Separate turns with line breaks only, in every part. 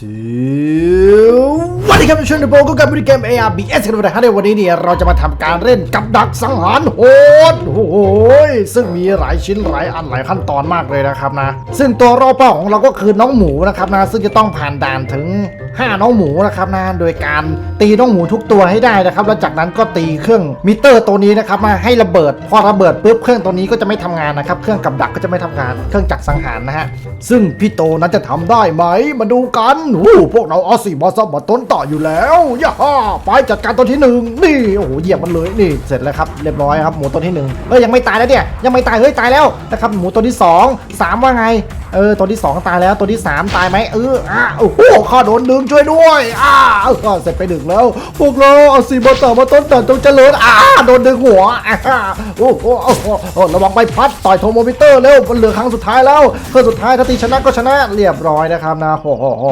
สวัสดีครับทุกท่านทุกคนก็กลับมาที่เกม ARBS กันนะครับในวันนี้เนี่ยเราจะมาทำการเล่นกับดักสังหารโหดโอ้โหซึ่งมีหลายชิ้นหลายอันหลายขั้นตอนมากเลยนะครับนะ ซึ่งตัวรอเป้าของเราก็คือน้องหมูนะครับนะซึ่งจะต้องผ่านด่านถึง 5น้องหมูนะครับนะโดยการตีน้องหมูทุกตัวให้ได้นะครับ แล้วจากนั้นก็ตีเครื่องมิเตอร์ตัวนี้นะครับมาให้ระเบิด พอระเบิดปุ๊บเครื่องตัวนี้ก็จะไม่ทำงานนะครับ เครื่องกับดักก็จะไม่ทำงาน เครื่องจักรสังหารนะฮะ ซึ่งพี่โตนั้นจะทำได้ไหม มาดูกันโอ้โพวกเราออสซี่บอสซับบต้นต่ออยู่แล้วย่าฮ่าไปจัดการตัวที่หนึ่งนี่โอ้โหเหยียบมันเลยนี่เสร็จแล้วครับเรียบร้อยครับหมูตัวที่หนึ่งเอ้ยยังไม่ตายแล้วเนี่ยยังไม่ตายเฮ้ยตายแล้วนะครับหมูตัวที่สองสามว่าไงเออตัวที่2ตายแล้วตัวที่3ตายไหมเอออะโอ้โหข้าโดนดึงช่วยด้วยอ่าเสร็จไปดึงแล้ว พวกเราเอาสีมาต่อมาต้นแต่จงเจริญอ่าโดนดึงหัวโอ้โหระวังใบพัดต่อยโทโมมิเตอร์เร็วมันเหลือครั้งสุดท้ายแล้วเครื่องสุดท้ายถ้าตีชนะก็ชนะเรียบร้อยนะครับนะโอ้โหโอ้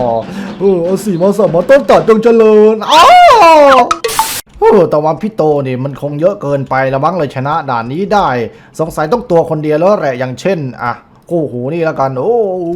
โหเอาสีมาสอมาต้นต่จงเจริญอ้าโอ้แต่ว่าพี่โตนี่มันคงเยอะเกินไปละมั้งเลยชนะด่านนี้ได้ สงสัยต้องตัวคนเดียวแล้วแหละอย่างเช่น อะ โอ้โหนี่แล้วกันโอ้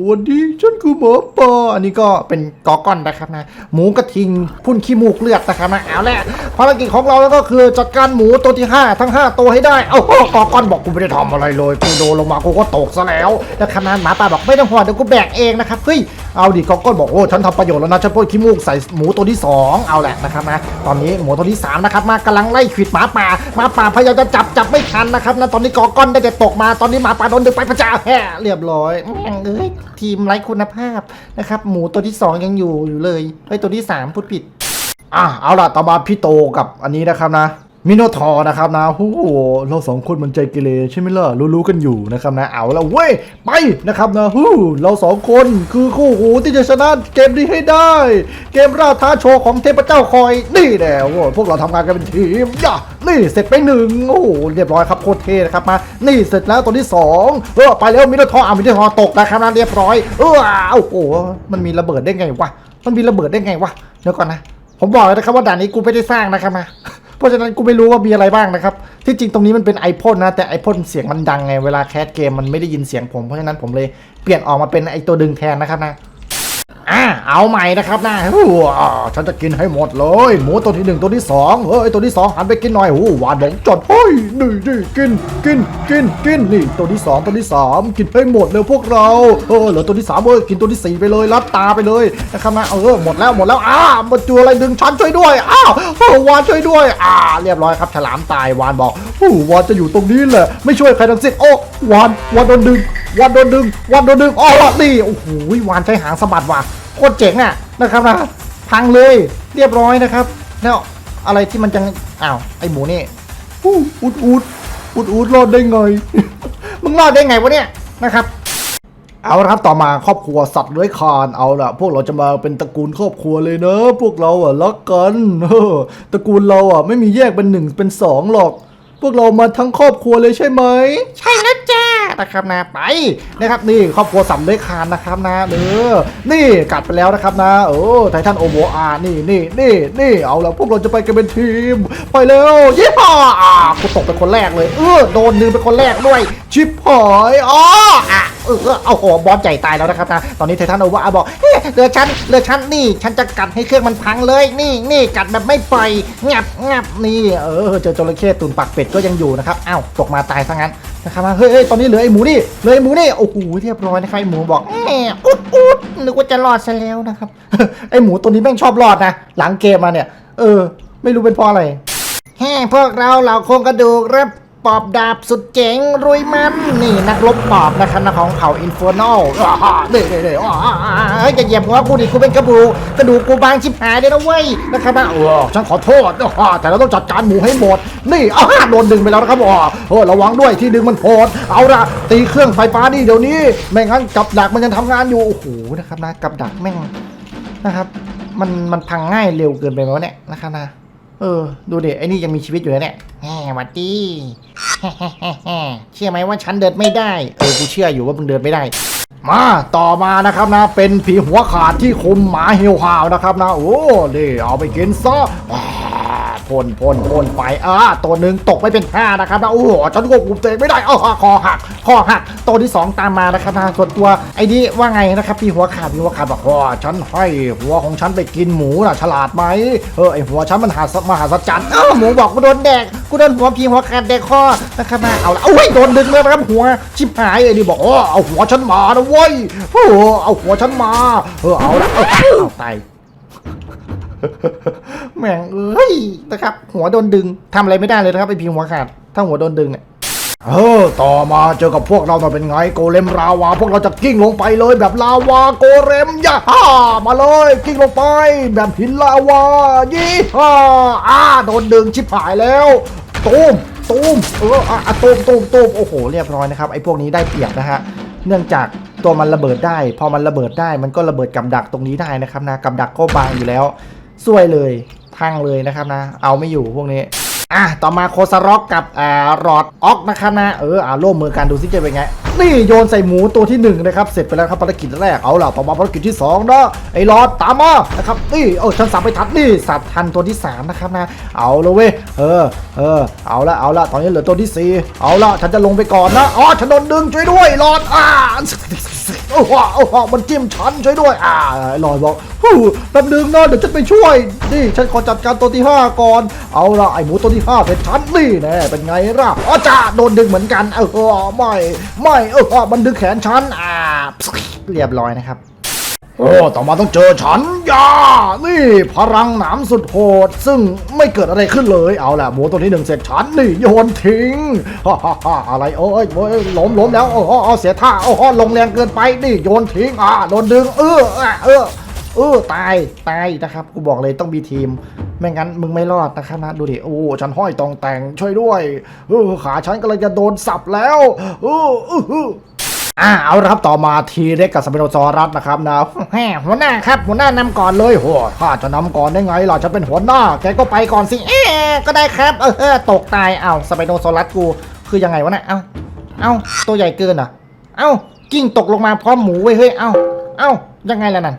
วันนี้ฉันคือหมอปลาอันนี้ก็เป็นกอก้อนนะครับนะหมูกระทิงพุ่นขี้มูกเลือดนะครับนะเอาแหละภารกิจของเราแล้วก็คือจัดการหมูตัวที่ 5 ทั้ง 5 ตัวให้ได้เอาโอ้กอก้อนบอกกูไม่ได้ทำอะไรเลยกูโดนลงมากูก็ตกซะแล้วนะครับนะหมาป่าบอกไม่ต้องห่วงเดี๋ยวกูแบกเองนะครับเฮ้ยเอาดิกอก้อนบอกโอ้ฉันทำประโยชน์แล้วนะฉันพ่นขี้มูกใส่หมูตัวที่ 2 เอาแหละนะครับนะตอนนี้หมูตัวที่3นะครับมากำลังไล่ขวิดหมาป่าหมาป่าพยายามจะจับจับไม่ทันนะครับนะตอนนี้กอก้อนได้แต่ตกมาตอนนี้หมาป่าโดนดึงไปพระเจ้าแห่เรียบร้อยแม่งเอ้ยทีมไร้คุณภาพนะครับ หมูตัวที่ 2 ยังอยู่อยู่เลยไอ้ยตัวที่ 3 พูดผิด อะเอาล่ะต่อมาพี่โตกับอันนี้นะครับนะ มิโนทอนะครับนะโอ้โหเราสองคนมันใจเกเรใช่ไหมล่ะรู้ๆกันอยู่นะครับนะเอาแล้วเว้ยไปนะครับนะฮู้เราสองคนคือคู่หูที่จะชนะเกมนี้ให้ได้ เกมราท้าโชว์ของเทพเจ้าคอยนี่แหละโอ้พวกเราทำงานกันเป็นทีมย่านี่เสร็จไปหนึ่งโอ้โหเรียบร้อยครับโคตรเท่นะครับมานี่เสร็จแล้วตัวที่สองเออไปแล้วมิโนทออะมิโนทอตกนะครับนะเรียบร้อยเออโอ้โหมันมีระเบิดได้ไงวะมันมีระเบิดได้ไงวะเดี๋ยวก่อนนะผมบอกเลยนะครับว่าด่านนี้กูไม่ได้สร้างนะครับนะ เพราะฉะนั้นกูไม่รู้ว่ามีอะไรบ้างนะครับ ที่จริงตรงนี้มันเป็นไอพ่นนะ แต่ไอพ่นเสียงมันดังไง เวลาแคสเกมมันไม่ได้ยินเสียงผม เพราะฉะนั้นผมเลยเปลี่ยนออกมาเป็นไอตัวดึงแทนนะครับนะ อ่าเอาใหม่นะครับนะอู้ฉันจะกินให้หมดเลย หมูตัวที่หนึ่งตัวที่สองเฮ้ยตัวที่สองหันไปกินหน่อยโอ้หวานหลงจดเฮ้ยนี่นี่กินกินกินกินนี่ตัวที่สองตัวที่สามกินให้หมดเลยพวกเราเออเหลือตัวที่สามเว้ยกินตัวที่สี่ไปเลยรับตาไปเลยนะครับนะเออหมดแล้วหมดแล้วอ้ามาจูอะไรดึงฉันช่วยด้วยอ้าวเออวานช่วยด้วย อ่า เรียบร้อยครับฉลามตายวานบอก โอ้วานจะอยู่ตรงนี้แหละ ไม่ช่วยใครทั้งสิ้นโอ้วานวานโดนดึงวานโดนดึงวานโดนดึงอ๋อนี่โอ้โหวานใช้หางสะบัดว่ะโคตรเจ๋งอะนะครับนะพังเลยเรียบร้อยนะครับ แล้วอะไรที่มันจะอ้าวไอหมูนี่อู้อุดอุดอุดอุดรอดได้ไงมึงรอดได้ไงวะเนี่ยนะครับเอาละครับต่อมาครอบครัวสัตว์เลื้อยคลานเอาละพวกเราจะมาเป็นตระกูลครอบครัวเลยเนอะพวกเราอะรักกันเออตระกูลเราอะไม่มีแยกเป็นหนึ่งเป็นสองหรอก พวกเรามาทั้งครอบครัวเลยใช่ไหม ใช่แล้วจ้า นะครับนะไปนะครับนี่ครอบครัวสัตว์เลื้อยคานนะครับนะเออนี่กัดไปแล้วนะครับนะเออไททันโอโมอานี่นี่นี่นี่เอาละพวกเราจะไปกันเป็นทีม ไปแล้วยี่ห้ออะกูตกเป็นคนแรกเลยเออโดนดึงเป็นคนแรกด้วย ชิปหอยอ๋ออะเออเอาโหบอสใหญ่ตายแล้วนะครับนะตอนนี้ไททันโอเวอร์บอกเฮ้ยเหลือฉันเหลือฉันนี่ ฉันจะกัดให้เครื่องมันพังเลย นี่นี่กัดแบบไม่ปล่อยงับงับนี่ เออเจอจระเข้ตุนปากเป็ดก็ยังอยู่นะครับอ้าวตกมาตายซะงั้น นะครับเฮ้ยเฮ้ยตอนนี้เหลือไอ้หมูนี่เหลือไอ้หมูนี่โอ้โหเรียบร้อยนะครับไอ้หมูบอกแหมอุดอุดนึกว่าจะรอดซะแล้วนะครับไอ้หมูตัวนี้แม่งชอบรอดนะหลังเกมมาเนี่ย เออ ไม่รู้เป็นเพราะอะไรแฮ่พวกเราเหล่าโครงกระดูกรับ ปอบดาบสุดเจ๋งรุยมันนี่นักรบปอบนะครับนะของเผ่าอินฟอร์นอลเด้อเด้อเด้เฮ้ยจะเหยียบหัวกูดิกูเป็นกระดูกกระดูกกูบางชิบหายเลยนะเว้ยนะครับนะโอ้ฉันขอโทษแต่เราต้องจัดการหมูให้หมด นี่อ้าโดนดึงไปแล้วนะครับอ๋อเออระวังด้วยที่ดึงมันโหดเอาละตีเครื่องไฟฟ้านี่เดี๋ยวนี้ไม่งั้นกับดักมันยังทำงานอยู่โอ้โหนะครับนะกับดักแม่งนะครับ มันมันพังง่ายเร็วเกินไปไหมวะเนี่ยนะครับนะ เออ ดูเดิไอ้นี่ยังมีชีวิตอยู่นะเนี่ยแหมวัดดีเชื่อไหมว่าฉันเดินไม่ได้ เออ กูเชื่ออยู่ว่ามึงเดินไม่ได้ มาต่อมานะครับนะ เป็นผีหัวขาดที่คุมหมาเหี่ยวหาวนะครับนะ โอ้นี่เอาไปกินซะอ่าโท พ่นพ่นพ่นไปอ่าตัวหนึ่งตกไม่เป็นท่านะครับนะโอ้โหฉันควบคุมตัวเองไม่ได้เออคอหักคอหักตัวที่สองตามมานะครับนะส่วนตัวไอ้นี่ว่าไงนะครับพี่หัวขาดพี่หัวขาดบอกว่าฉันให้หัวของฉันไปกินหมูน่ะฉลาดไหมเออไอหัวฉันมันหาสมหาสัจจันเออหมูบอกกูโดนแดกกูโดนหัวพี่หัวขาดแดกคอนะครับนะเอาละโอ้ยโดนดึงแล้วนะครับหัวชิบหายไอ้นี่บอกโอ้เอาหัวฉันมานะเว้ยโอ้เอาหัวฉันมาเออเอาละเอาตาย แม่งเอ้ยนะครับ หัวโดนดึงทำอะไรไม่ได้เลยนะครับไอพีหัวขาด ถ้าหัวโดนดึงเนี่ยเออ ต่อมาเจอกับพวกเราหน่อยเป็นไง โกเลมราวา พวกเราจะกิ้งลงไปเลยแบบลาวาโกเลมย่าฮ่ามาเลย กิ้งลงไป แบบหินลาวายี่ฮ่าอ่าโดนดึงชิบหายแล้วตูมตูมเอออะตูมตูมตูมโอ้โหเรียบร้อยนะครับไอ้พวกนี้ได้เปรียบนะฮะเนื่องจากตัวมันระเบิดได้ พอมันระเบิดได้มันก็ระเบิดกับดักตรงนี้ได้นะครับนะกับดักก็บางอยู่แล้ว ซวยเลยพังเลยนะครับนะ เอาไม่อยู่พวกนี้อะต่อมาโคซาร็อกกับอ่ารอดออกนะครับนะเอออ่าร่วมมือกันดูซิจะเป็นไง นี่โยนใส่หมูตัวที่หนึ่งนะครับเสร็จไปแล้วครับภารกิจแรกเอาล่ะต่อมาภารกิจที่สองนะไอ้รอดตามมานะครับนี่เออฉันสับไปทัดนี่สับทันตัวที่สามนะครับนะเอาลยเว้ยเออเออเอาละเอาละตอนนี้เหลือตัวที่สี่เอาละฉันจะลงไปก่อนนะอ๋อฉันโดนดึงช่วยด้วยรอดอ่า โอ้โหโอ้โหมันจิ้มฉันช่วยด้วย อ่าลอยบอกฮู้แป๊บนึงนะเดี๋ยวฉันไปช่วย นี่ฉันขอจัดการตัวที่ 5 ก่อน เอาละไอ้หมูตัวที่ 5 เป็นฉันนี่แน่เป็นไงล่ะอ๋อจ้าโดนดึงเหมือนกัน เออไม่ ไม่ เออมันดึงแขนฉัน อ่า เรียบร้อยนะครับ โอ้ต่อมาต้องเจอฉันยา นี่พลังหนามสุดโหด ซึ่งไม่เกิดอะไรขึ้นเลย เอาล่ะหมูตัวที่หนึ่งเสร็จฉันนี่โยนทิ้งฮ่าฮ่าฮ่าอะไรเอ้ยเอ้ยล้มล้มแล้วโอ้โหเสียท่าโอ้โหลงแรงเกินไปนี่โยนทิ้งอ่าโดนดึง เออเออเออตายตายนะครับกูบอกเลยต้องมีทีม ไม่งั้นมึงไม่รอดนะครับนะดูดิโอ้ฉันห้อยตองแต่งช่วยด้วยเออขาฉันกำลังจะโดนสับแล้วเออเออ อ่าเอาละครับต่อมาทีเล็กกับสเปโนซอรัสนะครับนะแหมหัวหน้าครับหัวหน้านำก่อนเลยโหข้าจะนำก่อนได้ไงล่ะฉันเป็นหัวหน้า แกก็ไปก่อนสิเอ๊ก็ได้ครับเออตกตายเอาสเปโนซอรัสกูคือยังไงวะเนะเอ้าเอ้าตัวใหญ่เกินอะเอ้ากิ้งตกลงมาพร้อมหมูเว้ยเฮ้ยเอ้าเอ้ายังไงล่ะนั่น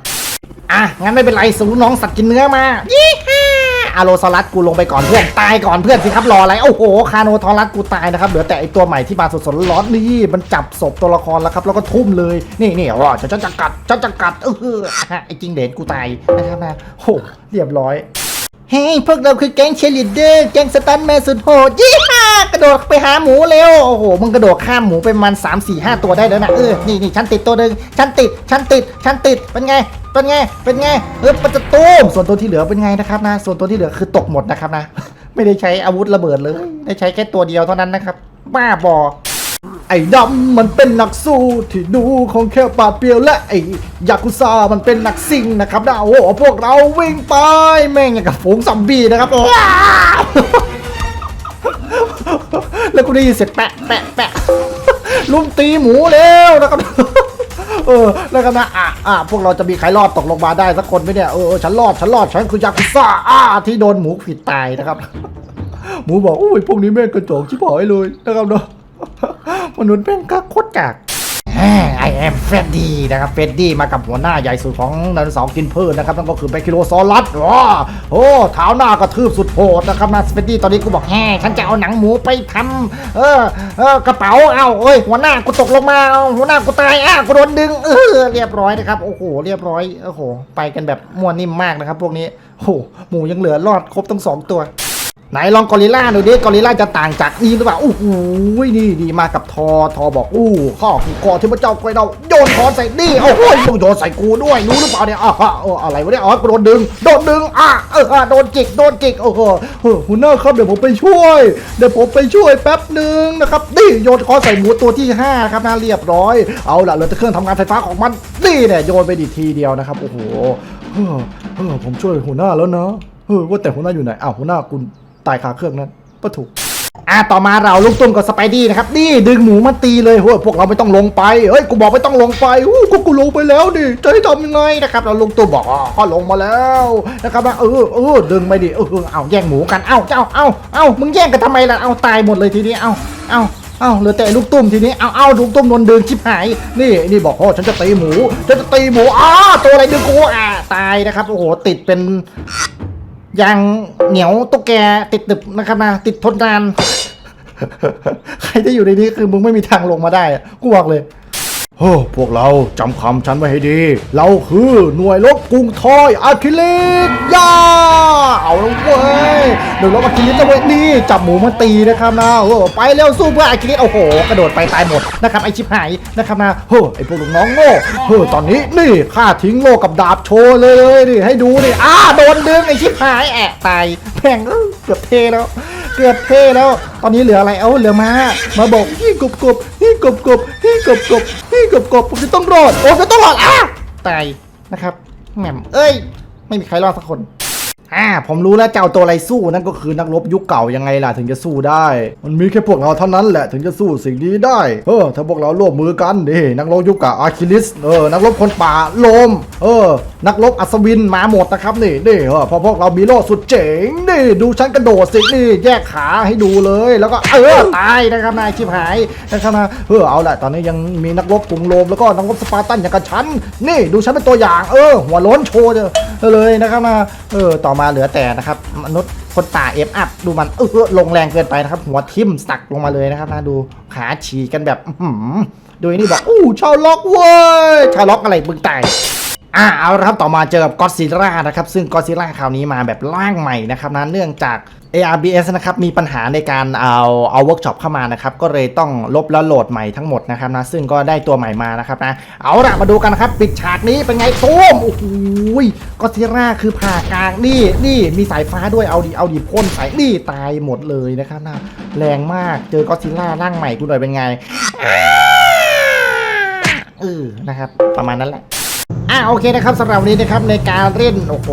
อะงั้นไม่เป็นไรสูน้องสัตว์กินเนื้อมายี่ห้า อาโลซอรัสกูลงไปก่อนเพื่อนตายก่อนเพื่อนสิครับรออะไรโอ้โหคาโนทอรัสกูตายนะครับเหลือแต่ไอตัวใหม่ที่มาสดๆร้อนนี่มันจับศพตัวละครแล้วครับแล้วก็ทุ่มเลยนี่นี่ว่าฉันจะกัดฉันจะกัดเออฮะไอจิงเหลนกูตายนะครับนะโหเรียบร้อยเฮ้ยพวกเราคือแก๊งเชลิเดอร์ แก๊งสตันแมนสุดโหดยี่ห้ากระโดดไปหาหมูเร็ว โอ้โห มึงกระโดดข้ามหมูไปประมัน3 4 5ตัวได้แล้วนะ เออ นี่นี่ฉันติดตัวหนึ่งฉันติด ฉันติด ฉันติด เป็นไง เป็นไง เป็นไง เออมันจะตูมส่วนตัวที่เหลือเป็นไงนะครับนะ ส่วนตัวที่เหลือคือตกหมดนะครับนะ ไม่ได้ใช้อาวุธระเบิดเลย ได้ใช้แค่ตัวเดียวเท่านั้นนะครับ บ้าบอ ไอ้ดำมันเป็นนักสู้ที่ดูของแค่ปาดเปรียวและไอ้ยากุซ่ามันเป็นนักซิ่งนะครับนะโอ้โหพวกเราวิ่งไปแม่งอย่างกับฝูงซอมบี้นะครับว้าวแล้วกูได้ยินเสียงแปะแปะแปะลุมตีหมูแล้วนะครับ เออ แล้วกันนะอะอะพวกเราจะมีใครรอดตกลงมาได้สักคนไหมเนี่ย เออฉันรอด ฉันรอด ฉันคือยากุซ่าอ่าที่โดนหมูผิดตายนะครับ หมูบอกโอ้ยพวกนี้แม่งกระจอกชิบหายเลยนะครับเนาะมนุษย์แม่งก็โคตรจาก ไอแอมเฟดดี้นะครับเฟดดี้มากับหัวหน้าใหญ่สุดของไดโนสาร์กินพืชนะครับนั่นก็คือแบคิโลซอรัสว้าโอ้เท้าหน้ากระทืบสุดโหดนะครับนะเฟดดี้ตอนนี้กูบอกแฮ่ฉันจะเอาหนังหมูไปทำเออเออกระเป๋าเอาเอ้ยหัวหน้ากูตกลงมาเอาหัวหน้ากูตายอะกูโดนดึงเออเรียบร้อยนะครับโอ้โหเรียบร้อยโอ้โหไปกันแบบม่วนนิ่มมากนะครับ พวกนี้โอ้โหหมูยังเหลือรอดครบทั้งสองตัว ไหนลองกอริล่าดูดิกอริล่าจะต่างจากนี่หรือเปล่าโอ้โหนี่ดีมากับทอทอบอกอู้ข้อคือคอที่พระเจ้าไกวเราโยนคอใส่นี่โอ้โหต้องโยนใส่กูด้วยรู้หรือเปล่าเนี่ยอะอะเอะไรวะเนี่ยอ๋อโดนดึงโดนดึงอะเอออะโดนจิกโดนจิกโอ้โหเออหัวหน้าครับเดี๋ยวผมไปช่วยเดี๋ยวผมไปช่วยแป๊บหนึ่งนะครับนี่โยนคอใส่หมูตัวที่ห้าครับนะเรียบร้อย เอาละเหลือแต่เครื่องทำงานไฟฟ้าของมันนี่เนี่ยโยนไปดีทีเดียวนะครับโอ้โหเออเออผมช่วยหัวหน้าแล้วนะเออว่าแต่หัวหน้าอยู่ไหนอ้าวหัวหน้าคุณ ตายคาเครื่องนั้นก็ถูกอะต่อมาเราลูกตุ้มกับสไปดี้นะครับนี่ดึงหมูมาตีเลยเฮ้ยพวกเราไม่ต้องลงไปเฮ้ยกูบอกไม่ต้องลงไปอู้กูกูลงไปแล้วดิจะให้ทำยังไงนะครับเราลูกตุ้มบอกอ๋อก็ลงมาแล้วนะครับเออเออดึงไปดิเออเอาแย่งหมูกันเอ้าเจ้าเอ้าเอ้ามึงแย่งกันทำไมล่ะเอาตายหมดเลยทีนี้เอ้าเอ้าเอ้าเหลือแต่ลูกตุ้มทีนี้เอาเอาลูกตุ้มโดนดึงชิบหายนี่นี่บอกโอ้ฉันจะตีหมูฉันจะตีหมูอ้าตัวอะไรดึงกูอะตายนะครับโอ้โหติดเป็น ย่างเหนียวตุ๊กแกติดตึบนะครับนะติดทนนาน ใครที่อยู่ในนี้คือมึงไม่มีทางลงมาได้กูบอกเลย โอ้พวกเราจำคำฉันไว้ให้ดี เราคือหน่วยรบกรุงทอยอาคิลิสย่าเอาล้วเว้ยหน่วยรบอาคิลิสจะเว้ยนี่จับหมูมาตีนะครับนะโอ้ไปเร็วสู้เพื่ออาคิลิสโอ้โห กระโดดไปตายหมดนะครับไอชิบหายนะครับนะเฮ้อไอพวกลูกน้องโง่เฮ้อตอนนี้นี่ข้าทิ้งโลกับดาบโชว์เลยเลยนี่ให้ดูนี่อ้าโดนดึงไอชิบหายแอะตายแพงเอ้ยเกือบเทแล้วเกือบเทแล้ว ตอนนี้เหลืออะไร เอ้า เหลือมา มาบอกพี่กบกบพี่กบกบพี่กบกบ พี่กบกบผมจะต้องรอด โอ้จะต้องรอดอะตายนะครับแหม่มเอ้ย ไม่มีใครรอดสักคน อ่าผมรู้แล้วเจ้าตัวอะไรสู้นั่นก็คือนักรบยุคเก่ายังไงล่ะถึงจะสู้ได้ มันมีแค่พวกเราเท่านั้นแหละถึงจะสู้สิ่งนี้ได้เออถ้าพวกเราร่วมมือกันนี่นักรบยุคเก่าอาร์คิลิสเออนักรบคนป่าโลม เออ นักรบอัศวินมาหมดนะครับนี่นี่เออพอพวกเรามีโล่สุดเจ๋งนี่ดูฉันกระโดดสินี่แยกขาให้ดูเลย แล้วก็เออตายนะครับนายชิบหายนะครับนะเออเอาละตอนนี้ยังมีนักรบกรุงโรมแล้วก็นักรบสปาร์ตันอย่างกับฉันนี่ดูฉันเป็นตัวอย่าง เออ หัวล้นโชว์เลยนะครับนะเออต่อมาเหลือแต่นะครับมนุษย์คนตาเอฟอัพดูมันเออลงแรงเกินไปนะครับ หัวทิ่มสักลงมาเลยนะครับนะดูขาฉีกกันแบบหือดูอ้นี่บอกอู้ชาวล็อกเว้ยชาวล็อกอะไรมึงตายอ่าเอาละครับต่อมาเจอกับก็ซิล่านะครับซึ่งก็ซิล่าคราวนี้มาแบบร่างใหม่นะครับนะเนื่องจาก ARBS นะครับมีปัญหาในการเอาเอาเวิร์กช็อปเข้ามานะครับก็เลยต้องลบแล้วโหลดใหม่ทั้งหมดนะครับนะซึ่งก็ได้ตัวใหม่มานะครับนะเอาละมาดูกันนะครับปิดฉากนี้เป็นไงตูมโอ้โหก็ซิล่าคือผ่ากลางนี่นี่มีสายฟ้าด้วยเอาดิเอาดิพ่นสายนี่ตายหมดเลยนะครับนะแรงมากเจอก็ซิล่าร่างใหม่กูหน่อยเป็นไงเออนะครับ ประมาณนั้นแหละ อะโอเคนะครับสำหรับวันนี้นะครับในการเล่นโอ้โห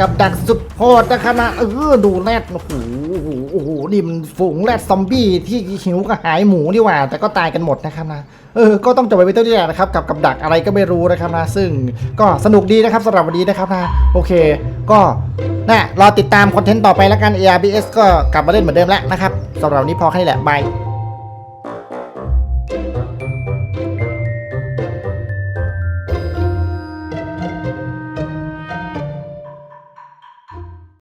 กับดักสุดโหดนะครับนะเออดูแรดโอ้โหโอ้โหโอ้โหนี่มันฝูงแรดซอมบี้ที่หิวกระหายหมูนี่หว่า แต่ก็ตายกันหมดนะครับนะเออก็ต้องจบไปเป็นตัวที่แรกนะครับกับกับดักอะไรก็ไม่รู้นะครับนะซึ่งก็สนุกดีนะครับสำหรับวันนี้นะครับนะโอเค ก็นะรอติดตามคอนเทนต์ต่อไปแล้วกัน ARBS ก็กลับมาเล่นเหมือนเดิมแล้วนะครับสำหรับวันนี้พอแค่นี้แหละบาย